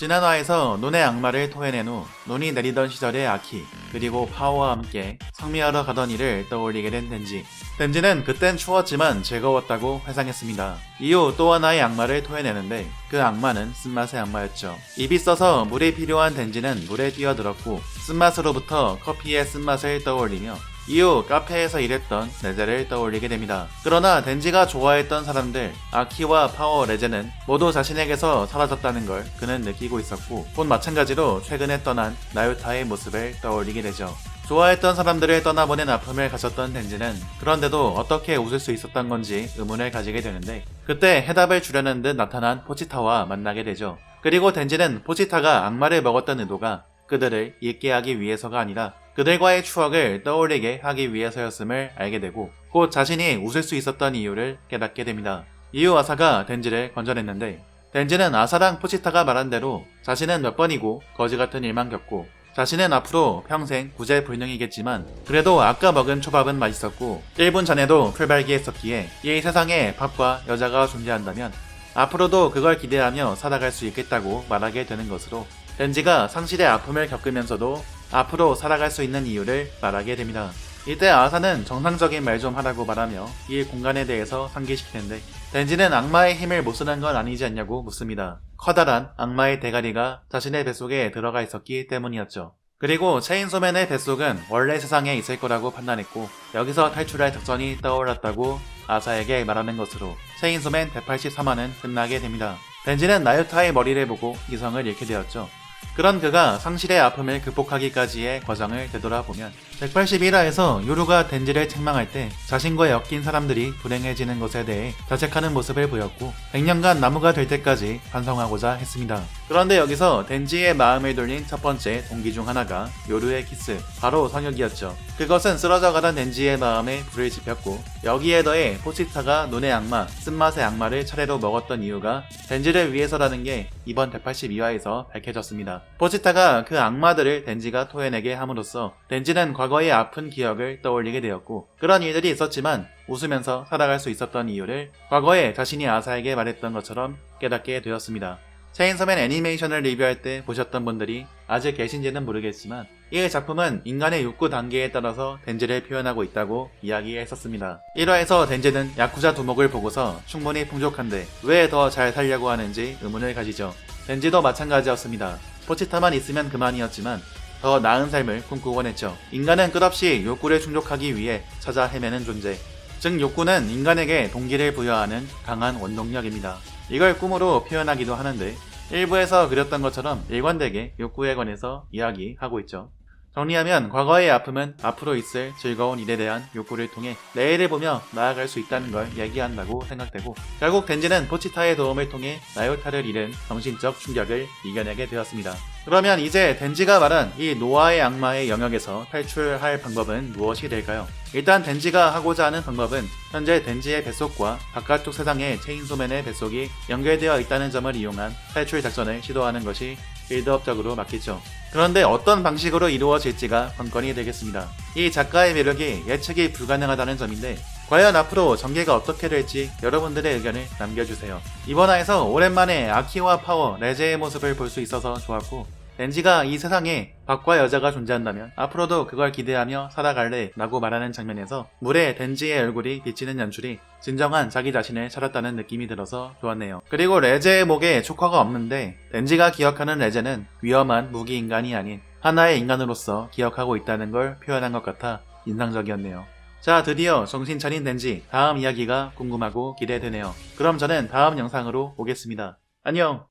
지난화에서 눈의 악마를 토해낸 후 눈이 내리던 시절의 아키 그리고 파워와 함께 성미하러 가던 일을 떠올리게 된 덴지 덴지는 그땐 추웠지만 즐거웠다고 회상했습니다. 이후 또 하나의 악마를 토해내는데 그 악마는 쓴맛의 악마였죠. 입이 써서 물이 필요한 덴지는 물에 뛰어들었고 쓴맛으로부터 커피의 쓴맛을 떠올리며 이후 카페에서 일했던 레제를 떠올리게 됩니다. 그러나 덴지가 좋아했던 사람들 아키와 파워 레제는 모두 자신에게서 사라졌다는 걸 그는 느끼고 있었고 곧 마찬가지로 최근에 떠난 나유타의 모습을 떠올리게 되죠. 좋아했던 사람들을 떠나보낸 아픔을 가졌던 덴지는 그런데도 어떻게 웃을 수 있었던 건지 의문을 가지게 되는데 그때 해답을 주려는 듯 나타난 포치타와 만나게 되죠. 그리고 덴지는 포치타가 악마를 먹었던 의도가 그들을 잊게 하기 위해서가 아니라 그들과의 추억을 떠올리게 하기 위해서였음을 알게 되고 곧 자신이 웃을 수 있었던 이유를 깨닫게 됩니다. 이후 아사가 덴지를 건져냈는데 덴지는 아사랑 포치타가 말한 대로 자신은 몇 번이고 거지 같은 일만 겪고 자신은 앞으로 평생 구제불능이겠지만 그래도 아까 먹은 초밥은 맛있었고 1분 전에도 풀발기했었기에 이 세상에 밥과 여자가 존재한다면 앞으로도 그걸 기대하며 살아갈 수 있겠다고 말하게 되는 것으로 덴지가 상실의 아픔을 겪으면서도 앞으로 살아갈 수 있는 이유를 말하게 됩니다. 이때 아사는 정상적인 말 좀 하라고 말하며 이 공간에 대해서 상기시키는데 덴지는 악마의 힘을 못 쓰는 건 아니지 않냐고 묻습니다. 커다란 악마의 대가리가 자신의 뱃속에 들어가 있었기 때문이었죠. 그리고 체인소맨의 뱃속은 원래 세상에 있을 거라고 판단했고 여기서 탈출할 작전이 떠올랐다고 아사에게 말하는 것으로 체인소맨 183화는 끝나게 됩니다. 덴지는 나유타의 머리를 보고 이성을 잃게 되었죠. 그런 그가 상실의 아픔을 극복하기까지의 과정을 되돌아보면 181화에서 요루가 덴지를 책망할 때 자신과 엮인 사람들이 불행해지는 것에 대해 자책하는 모습을 보였고 100년간 나무가 될 때까지 반성하고자 했습니다. 그런데 여기서 덴지의 마음을 돌린 첫 번째 동기 중 하나가 요루의 키스, 바로 성욕이었죠. 그것은 쓰러져 가던 덴지의 마음에 불을 지폈고 여기에 더해 포치타가 눈의 악마, 쓴맛의 악마를 차례로 먹었던 이유가 덴지를 위해서라는 게 이번 182화에서 밝혀졌습니다. 포치타가 그 악마들을 덴지가 토해내게 함으로써 덴지는 과거의 아픈 기억을 떠올리게 되었고 그런 일들이 있었지만 웃으면서 살아갈 수 있었던 이유를 과거에 자신이 아사에게 말했던 것처럼 깨닫게 되었습니다. 체인서맨 애니메이션을 리뷰할 때 보셨던 분들이 아직 계신지는 모르겠지만 이 작품은 인간의 욕구 단계에 따라서 덴지를 표현하고 있다고 이야기했었습니다. 1화에서 덴지는 야쿠자 두목을 보고서 충분히 풍족한데 왜 더 잘 살려고 하는지 의문을 가지죠. 덴지도 마찬가지였습니다. 포치타만 있으면 그만이었지만 더 나은 삶을 꿈꾸곤 했죠. 인간은 끝없이 욕구를 충족하기 위해 찾아 헤매는 존재. 즉 욕구는 인간에게 동기를 부여하는 강한 원동력입니다. 이걸 꿈으로 표현하기도 하는데 일부에서 그렸던 것처럼 일관되게 욕구에 관해서 이야기하고 있죠. 정리하면 과거의 아픔은 앞으로 있을 즐거운 일에 대한 욕구를 통해 내일을 보며 나아갈 수 있다는 걸 얘기한다고 생각되고 결국 덴지는 포치타의 도움을 통해 나요타를 잃은 정신적 충격을 이겨내게 되었습니다. 그러면 이제 덴지가 말한 이 노아의 악마의 영역에서 탈출할 방법은 무엇이 될까요? 일단 덴지가 하고자 하는 방법은 현재 덴지의 뱃속과 바깥쪽 세상의 체인소맨의 뱃속이 연결되어 있다는 점을 이용한 탈출 작전을 시도하는 것이 빌드업적으로 맞겠죠. 그런데 어떤 방식으로 이루어질지가 관건이 되겠습니다. 이 작가의 매력이 예측이 불가능하다는 점인데 과연 앞으로 전개가 어떻게 될지 여러분들의 의견을 남겨주세요. 이번 화에서 오랜만에 아키와 파워, 레제의 모습을 볼 수 있어서 좋았고 렌지가 이 세상에 밖과 여자가 존재한다면 앞으로도 그걸 기대하며 살아갈래 라고 말하는 장면에서 물에 덴지의 얼굴이 비치는 연출이 진정한 자기 자신을 찾았다는 느낌이 들어서 좋았네요. 그리고 레제의 목에 초커가 없는데 덴지가 기억하는 레제는 위험한 무기 인간이 아닌 하나의 인간으로서 기억하고 있다는 걸 표현한 것 같아 인상적이었네요. 자, 드디어 정신 차린 덴지 다음 이야기가 궁금하고 기대되네요. 그럼 저는 다음 영상으로 오겠습니다. 안녕!